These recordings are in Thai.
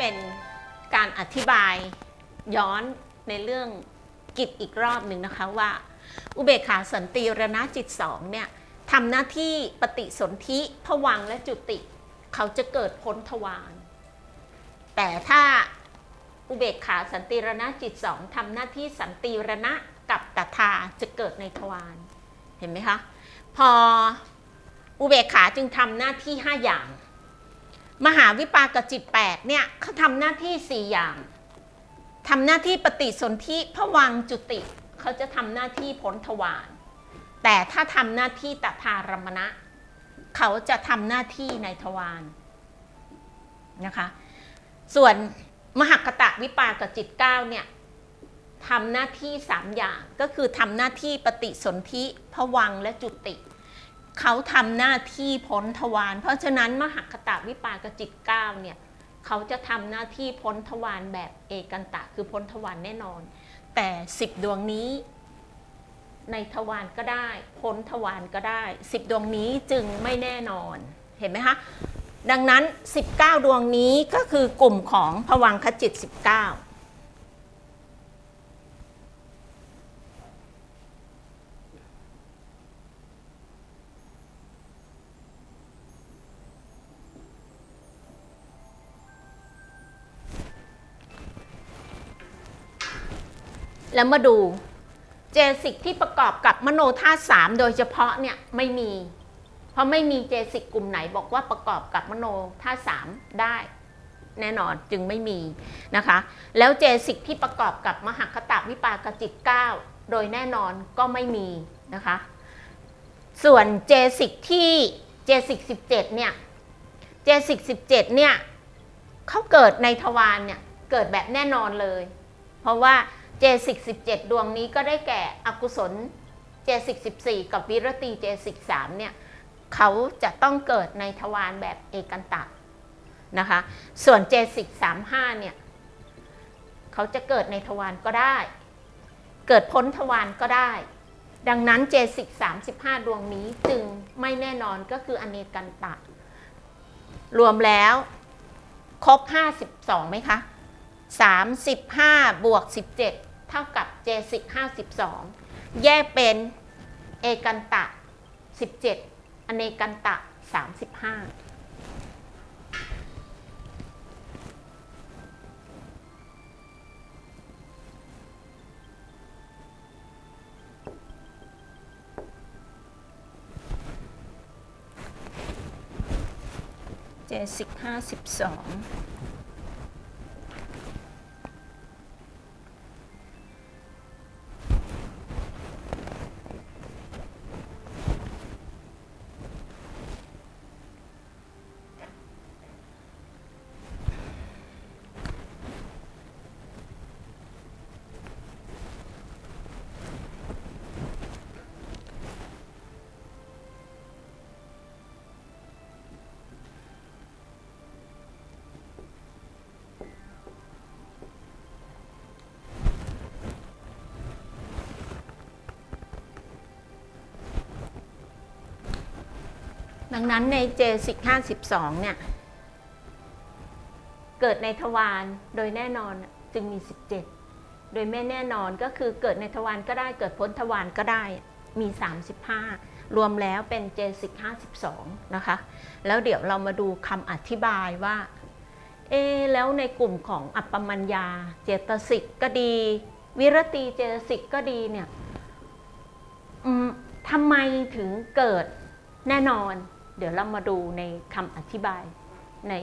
เป็นการอธิบายย้อนในเรื่องกิจอีกรอบหนึ่งนะคะว่า อุเบกขาสันติรณจิตสองเนี่ยทำหน้าที่ปฏิสนธิผวังและจุติ เขาจะเกิดพ้นทวารแต่ถ้าอุเบกขาสันติรณจิตสองทำหน้าที่สันติรณะกับตถาจะเกิดในทวารเห็นไหมคะ พออุเบกขาจึงทำหน้าที่ 5 อย่าง มหาวิปากจิต8เนี่ยเขาทำหน้าที่4อย่างทำหน้าที่ปฏิสนธิผวังจุติเขาจะทำหน้าที่พ้นทวารแต่ถ้าทำหน้าที่ตถารมณะ เขาจะทำหน้าที่ในทวารนะคะ ส่วนมหากตะวิปากจิต9เนี่ยทำหน้าที่3อย่างก็คือทำหน้าที่ปฏิสนธิผวังและจุติ เขาทำหน้าที่พ้นทวารเพราะฉะนั้นมหากตะวิปากจิต9เนี่ยเขาจะทำหน้าที่พ้นทวารแบบเอกันตะคือพ้นทวารแน่นอน แต่10ดวงนี้ในทวารก็ได้ พ้นทวารก็ได้10ดวงนี้จึงไม่แน่นอนเห็นไหมคะดังนั้น 19 ดวงนี้ก็คือกลุ่มของผวังคจิต 19 แล้วมาดูเจสิกที่ประกอบกับมโนธาตุสามโดยเฉพาะเนี่ยไม่มี เพราะไม่มีเจสิกกลุ่มไหนบอกว่าประกอบกับมโนธาตุสามได้ แน่นอนจึงไม่มีนะคะ แล้วเจสิกที่ประกอบกับมหคตาวิปากจิต9โดยแน่นอนก็ไม่มีนะคะ ส่วนเจสิกที่เจสิก17เนี่ยเจสิก17เนี่ยเขาเกิดในทวารเนี่ยเกิดแบบแน่นอนเลย เพราะว่า เจสิก17ดดวงนี้ก็ได้แก่อกุศลเจสิก14กับวิรติเจสิก3เนี่ยเขาจะต้องเกิดในทวารแบบเอกันตะนะคะ ส่วนเจสิก35เนี่ยเขาจะเกิดในทวารก็ได้ เกิดพ้นทวารก็ได้ ดังนั้นเจสิก35ดวงนี้จึงไม่แน่นอนก็คืออเนกันตะ รวมแล้วครบ52ไหมคะ35บห้าบวก17เจ็ด ท่ากับเจสิก52 แยกเป็นเอกันตะ 17 อเนกันตะ 35เจสิก52 ดังนั้นในเจสิก52เนี่ย เกิดในทวารโดยแน่นอนจึงมี17โดยไม่แน่นอนก็คือเกิดในทวารก็ได้เกิดพ้นทวารก็ได้มี 35 รวมแล้วเป็นเจสิก52 นะคะ แล้วเดี๋ยวเรามาดูคำอธิบายว่า เอ แล้วในกลุ่มของอัปปมัญญา เจตสิกก็ดี วิรติเจตสิกก็ดีเนี่ยทำไมถึงเกิดแน่นอน เดี๋ยวเรามาดูในคำอธิบายใน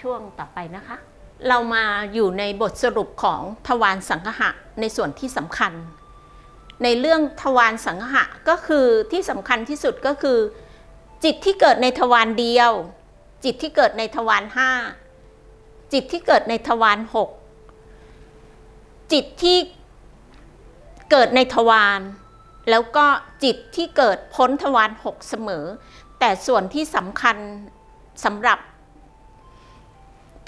ช่วงต่อไปนะคะ เรามาอยู่ในบทสรุปของทวารสังหะในส่วนที่สำคัญ ในเรื่องทวารสังหะก็คือที่สำคัญที่สุดก็คือ จิตที่เกิดในทวารเดียว จิตที่เกิดในทวารห้าจิตที่เกิดในทวารหกจิตที่เกิดในทวารแล้วก็จิตที่เกิดพ้นทวารหกเสมอ แต่ส่วนที่สำคัญสำหรับ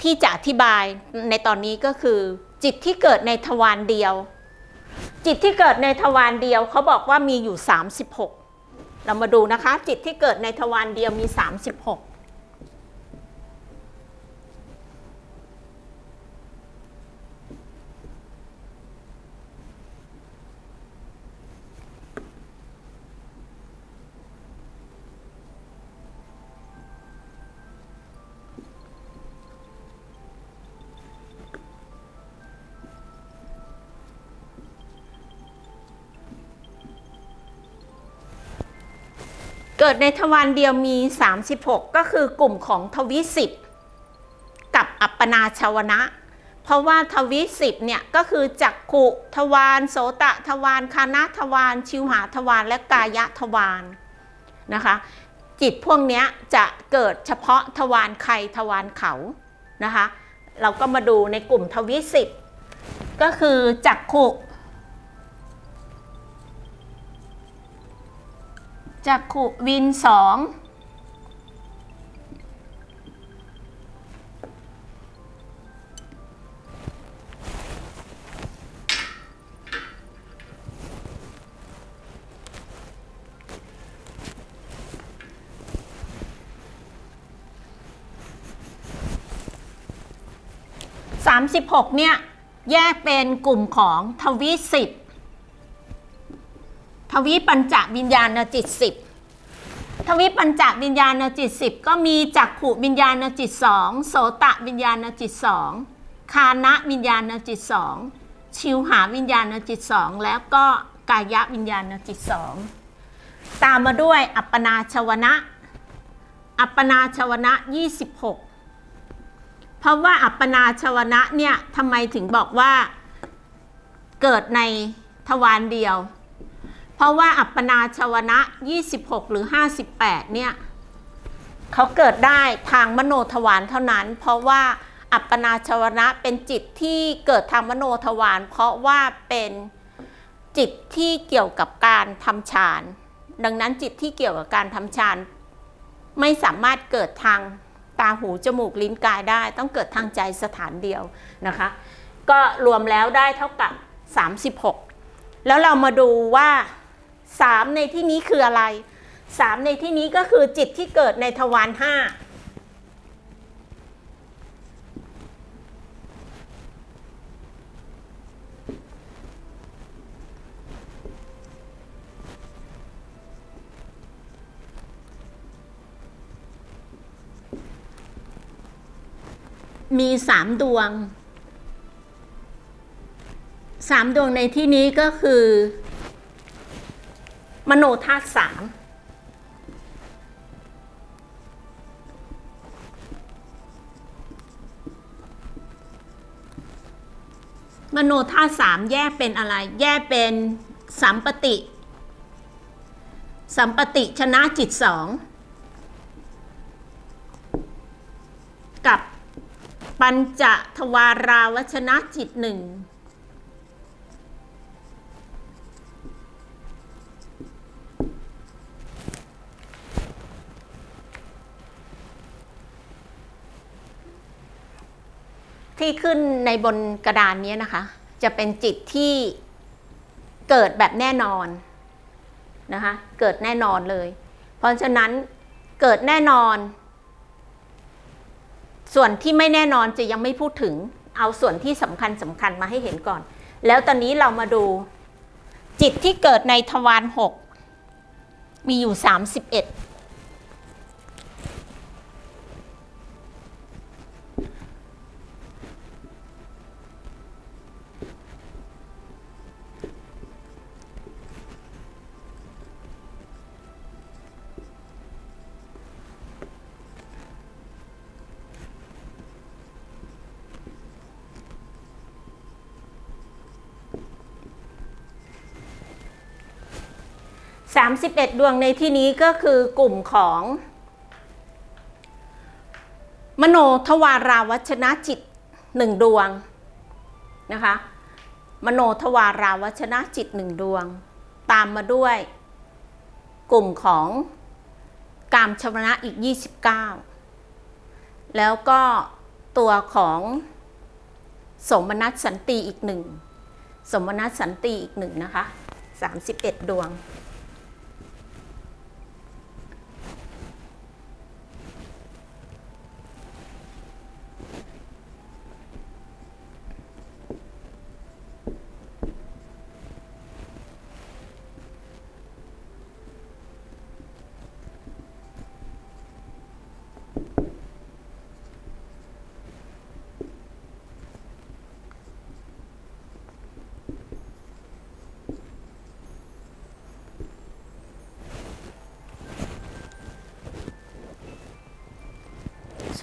ที่จะอธิบายในตอนนี้ก็คือ จิตที่เกิดในทวารเดียว จิตที่เกิดในทวารเดียวเขาบอกว่ามีอยู่ 36 เรามาดูนะคะ จิตที่เกิดในทวารเดียวมี 36 เกิดในทวารเดียวมี 36 ก็คือกลุ่มของทวิสิบกับอัปปนาชาวนะ เพราะว่าทวิสิบเนี่ยก็คือจักขุทวารโสตะทวารคานาทวารชิวหาทวารและกายทวารนะคะจิตพวกนี้จะเกิดเฉพาะทวารใครทวารเขานะคะ เราก็มาดูในกลุ่มทวิสิบก็คือจักขุ จักขุวินสองสามสิบหกเนี่ยแยกเป็นกลุ่มของทวิสิบ ทวิปัญจวิญญาณจิตสิบทวิปัญจวิญญาณจิตสิบก็มีจักขุวิญญาณจิตสองโสตะวิญญาณจิตสองคานะวิญญาณจิตสองชิวหาวิญญาณจิตสองแล้วก็กายวิญญาณจิตสองตามมาด้วยอัปปนาชวนะ อัปปนาชวนะ 26 เพราะว่าอัปปนาชวนะเนี่ยทำไมถึงบอกว่าเกิดในทวารเดียว เพราะว่าอัปปนาชวนะ 26 หรือ 58 เนี่ยเขาเกิดได้ทางมโนทวารเท่านั้น เพราะว่าอัปปนาชวนะเป็นจิตที่เกิดทางมโนทวารเพราะว่าเป็นจิตที่เกี่ยวกับการทำฌานดังนั้นจิตที่เกี่ยวกับการทำฌานไม่สามารถเกิดทางตาหูจมูกลิ้นกายได้ ต้องเกิดทางใจสถานเดียวนะคะ ก็รวมแล้วได้เท่ากับ 36 แล้วเรามาดูว่า 3 ในที่นี้คืออะไร 3 ในที่นี้ก็คือจิตที่เกิดในทวารห้ามีสามดวงสามดวงในที่นี้ก็คือ มโนธาตุสามมโนธาตุสามแยกเป็นอะไร แยกเป็นสัมปติ สัมปติชนะจิตสองกับปัญจทวาราวชนะจิตหนึ่ง ที่ขึ้นในบนกระดานนี้นะคะ จะเป็นจิตที่เกิดแบบแน่นอนนะคะ เกิดแน่นอนเลย เพราะฉะนั้นเกิดแน่นอน ส่วนที่ไม่แน่นอนจะยังไม่พูดถึง เอาส่วนที่สำคัญสำคัญมาให้เห็นก่อน แล้วตอนนี้เรามาดูจิตที่เกิดในทวารหกมีอยู่31 31 ดวงในที่นี้ก็คือกลุ่มของ มโนทวาราวัชนะจิตหนึ่งดวงนะคะ มโนทวาราวัชนะจิตหนึ่งดวง ตามมาด้วย กลุ่มของกามชวนะอีก 29 แล้วก็ตัวของสมนัตสันติอีกหนึ่ง สมนัตสันติอีกหนึ่งนะคะ 31 ดวง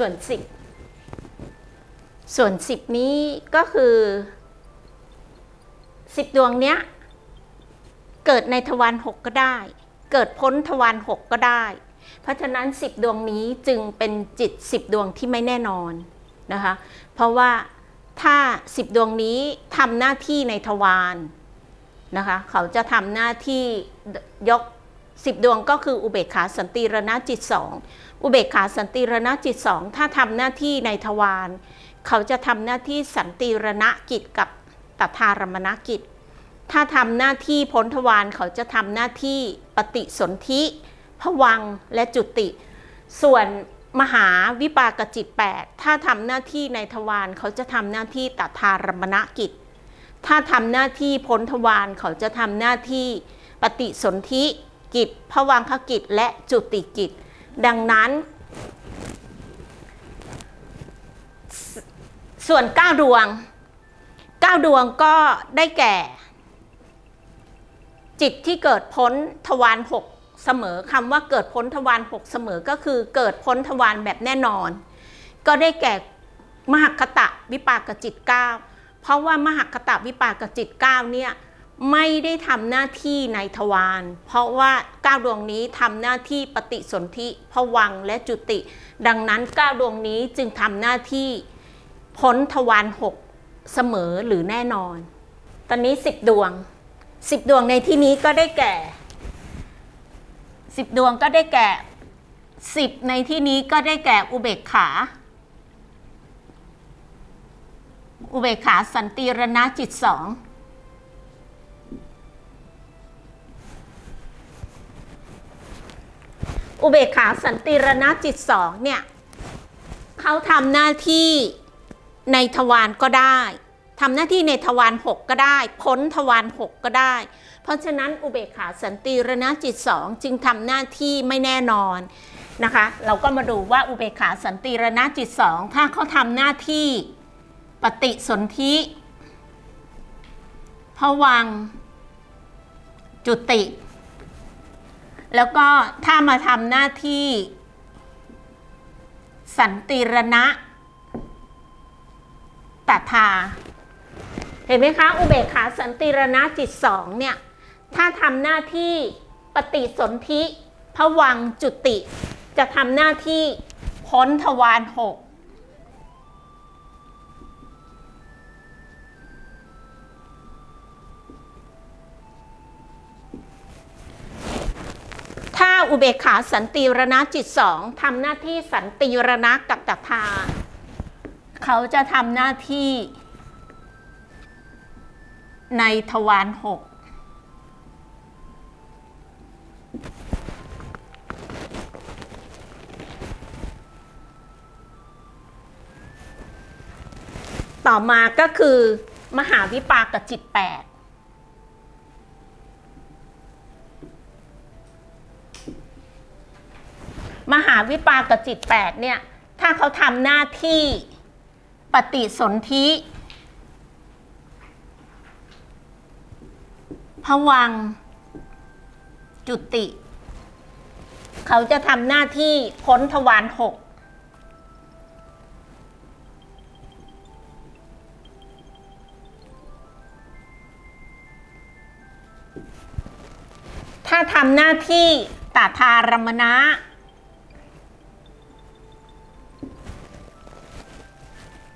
ส่วนสิบส่วนสิบนี้ก็คือสิบดวงเนี้ย เกิดในทวารหกก็ได้ เกิดพ้นทวารหกก็ได้ เพราะฉะนั้นสิบดวงนี้จึงเป็นจิตสิบดวงที่ไม่แน่นอนนะคะ เพราะว่าถ้าสิบดวงนี้ทำหน้าที่ในทวารนะคะ เขาจะทำหน้าที่ยก สิบดวงก็คืออุเบกขาสันติรณจิตสองอุเบกขาสันติรณจิตสองถ้าทำหน้าที่ในทวารเขาจะทำหน้าที่สันติรณกิจกับตถารมณกิจ ถ้าทำหน้าที่พ้นทวารเขาจะทำหน้าที่ปฏิสนธิผวังและจุติ ส่วนมหาวิปากจิต 8 ถ้าทำหน้าที่ในทวารเขาจะทำหน้าที่ตถารมณกิจ ถ้าทำหน้าที่พ้นทวารเขาจะทำหน้าที่ปฏิสนธิ กิจผวังคกิจและจุติกิจ ดังนั้นสส่วน 9 ดวง 9 ดวงก็ได้แก่ จิตที่เกิดพ้นทวารหกเสมอคำว่าเกิดพ้นทวารหกเสมอก็คือเกิดพ้นทวารแบบแน่นอน ก็ได้แก่มหคตะวิปากจิต 9 เพราะว่ามหคตะวิปากจิต 9 เนี่ย ไม่ได้ทำหน้าที่ในทวารเพราะว่า9ดวงนี้ทำหน้าที่ปฏิสนธิผวังและจุติ ดังนั้น9ดวงนี้จึงทำหน้าที่พ้นทวารหกเสมอหรือแน่นอน ตอนนี้10ดวงสิบดวงในที่นี้ก็ได้แก่สิบดวงก็ได้แก่สิบในที่นี้ก็ได้แก่อุเบกขา อุเบกขาสันติรณจิตสอง อุเบกขาสันติรณจิตสองเนี่ยเขาทำหน้าที่ในทวารก็ได้ทำหน้าที่ในทวารหกก็ได้ พ้นทวารหกก็ได้ เพราะฉะนั้นอุเบกขาสันติรณจิตสองจึงทำหน้าที่ไม่แน่นอนนะคะ เราก็มาดูว่าอุเบกขาสันติรณจิตสองถ้าเขาทำหน้าที่ปฏิสนธิผวังจุติ แล้วก็ถ้ามาทำหน้าที่ สันติรณะตถาเห็นไหมคะ อุเบกขาสันติรณะจิตสองเนี่ย ถ้าทำหน้าที่ปฏิสนธิผวังจุติ จะทำหน้าที่พ้นทวารหก อุเบกขาสันติรณะจิตสองทำหน้าที่สันติรณะกับตถาเขาจะทำหน้าที่ในทวารหกต่อมาก็คือมหาวิปากับจิตแปดาวิปากจิตแปดเนี่ย ถ้าเขาทำหน้าที่ปฏิสนธิผวัง จุติ เขาจะทำหน้าที่พ้นทวารหกถ้าทำหน้าที่ตาทารมณะ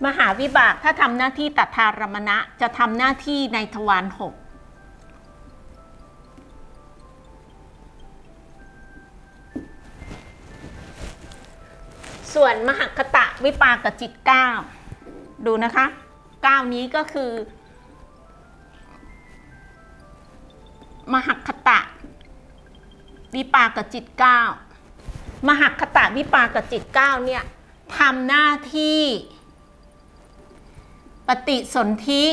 มหาวิบากถ้าทำหน้าที่ตัดทารมณะจะทำหน้าที่ในทวารหกส่วนมหคตะวิปากจิต9ดูนะคะ9นี้ก็คือ มหคตะวิปากจิต9มหคตะวิปากจิต9เนี่ยทำหน้าที่ ปฏิสนธิ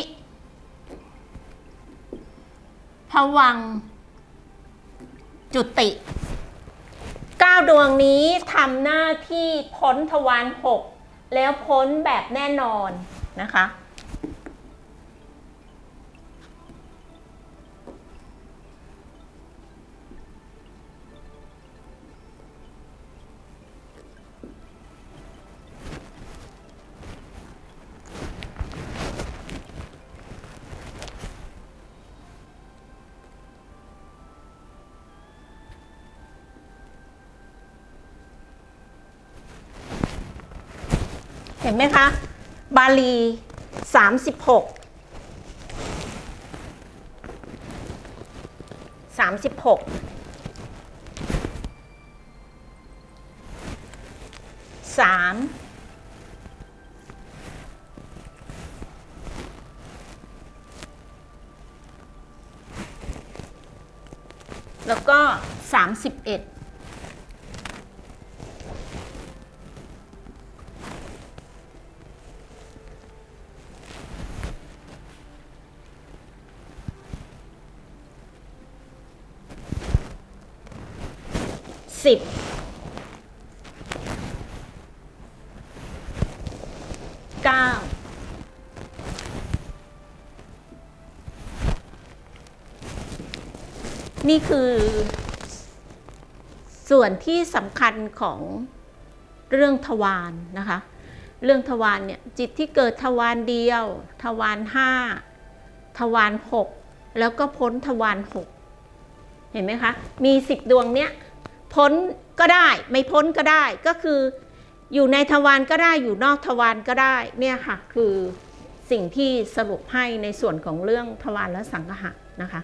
ผวัง จุติ9ดวงนี้ทำหน้าที่พ้นทวารหกแล้วพ้นแบบแน่นอนนะคะ เห็นไหมคะ บาลี 36 36 3 แล้วก็ 31 สิบเก้านี่คือ ส่วนที่สำคัญของเรื่องทวารนะคะ เรื่องทวารเนี่ยจิตที่เกิดทวารเดียว ทวารห้าทวารหกแล้วก็พ้นทวารหกเห็นไหมคะ มีสิบดวงเนี้ย พ้นก็ได้ ไม่พ้นก็ได้ก็คืออยู่ในทวารก็ได้อยู่นอกทวารก็ได้เนี่ยค่ะคือสิ่งที่สรุปให้ในส่วนของเรื่องทวารและสังหะนะคะ